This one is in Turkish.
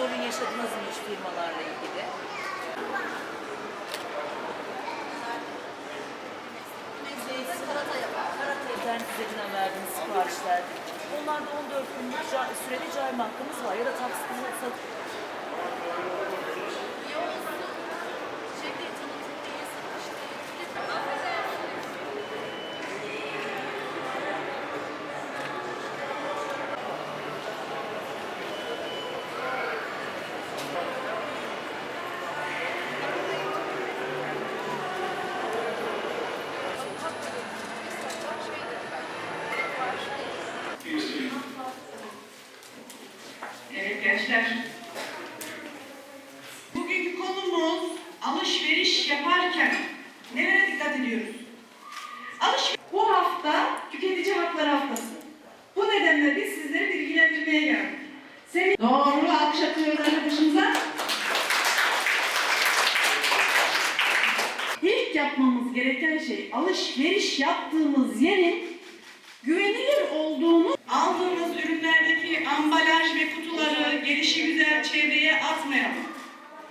yaşadınız mı hiç firmalarla ilgili? Karata yapar. Karata internet üzerinden verdiğiniz siparişler. Onlarda 14 gün ca- süreli cayma hakkınız var ya da taksitini gençler. Bugünkü konumuz alışveriş yaparken nelere dikkat ediyoruz? Alış bu hafta tüketici hakları haftası. Bu nedenle biz sizleri bilgilendirmeye geldik. Seni doğru alkış atıyoruz arkadaşımıza. İlk yapmamız gereken şey alışveriş yaptığımız yerin güvenilir devreye atmayalım.